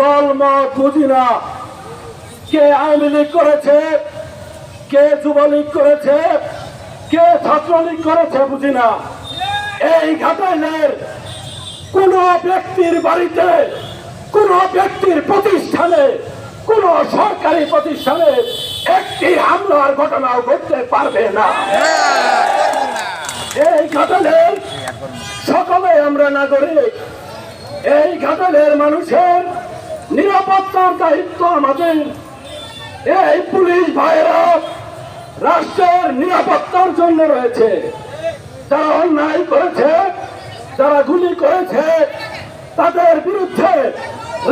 দল মত বুঝি না। কে আওয়ামী লীগ করেছে, কে যুবলীগ করেছে, কে ছাত্রলীগ করেছে বুঝি না। এই ঘাটাইলের কোন ব্যক্তির বাড়িতে, কোন ব্যক্তির প্রতিষ্ঠানে, কোন সরকারি প্রতিষ্ঠানে একটি হামলার ঘটনাও ঘটতে পারবে না। এই ঘটনার সকলে আমরা নাগরিক। এই ঘটনার মানুষের নিরাপত্তার দায়িত্ব আমাদের। এই পুলিশ ভাইরা রাষ্ট্রের নিরাপত্তার জন্য রয়েছে। যারা অন্যায় করেছে, যারা গুলি করেছে, তাদের বিরুদ্ধে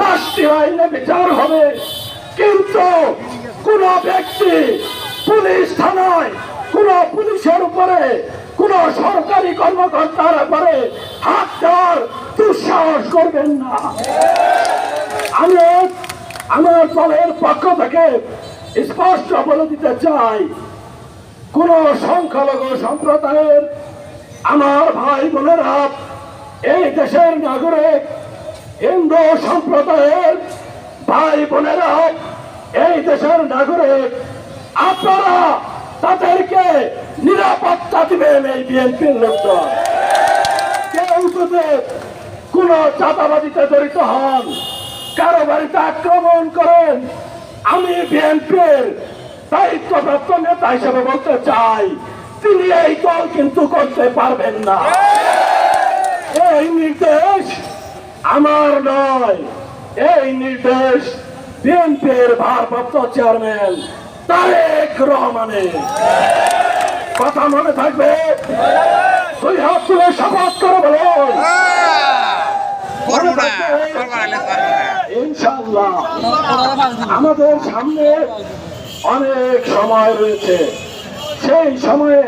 রাষ্ট্রীয় আইনে বিচার হবে। কিন্তু কোন ব্যক্তি পুলিশ থানায়, কোন পুলিশের উপরে, কোন সরকারি কর্মকর্তার উপরে হাত দেওয়ার দুঃসাহস করবেন না। আমি আমার দলের পক্ষ থেকে স্পষ্ট বলে দিতে চাই, কোন সংখ্যালঘু সম্প্রদায়ের আমার ভাই বোনেরা, এই দেশের নাগরিক, হিন্দু সম্প্রদায়ের ভাই বোনেরা, এই দেশের নাগরিক, আপনারা তাদেরকে নিরাপত্তা দিবেন এই বিএনপির লোকজন। কেউ যদি কোন চাঁদাবাজিতে জড়িত হন কারও বাড়িতে আক্রমণ করেন। আমি বিএনপির দায়িত্বপ্রাপ্ত নেতা হিসেবে বলতে চাই, তিনি এই দল কিন্তু করতে পারবেন না। এই নির্দেশ আমার নয়। এই নির্দেশ বিএনপির ভারপ্রাপ্ত চেয়ারম্যান তারেক রহমানের। কথা মনে থাকবে? শপথ করে বলুন করব না করব না করব না ইনশাল্লাহ আমাদের সামনে অনেক সময় রয়েছে। সেই সময়ে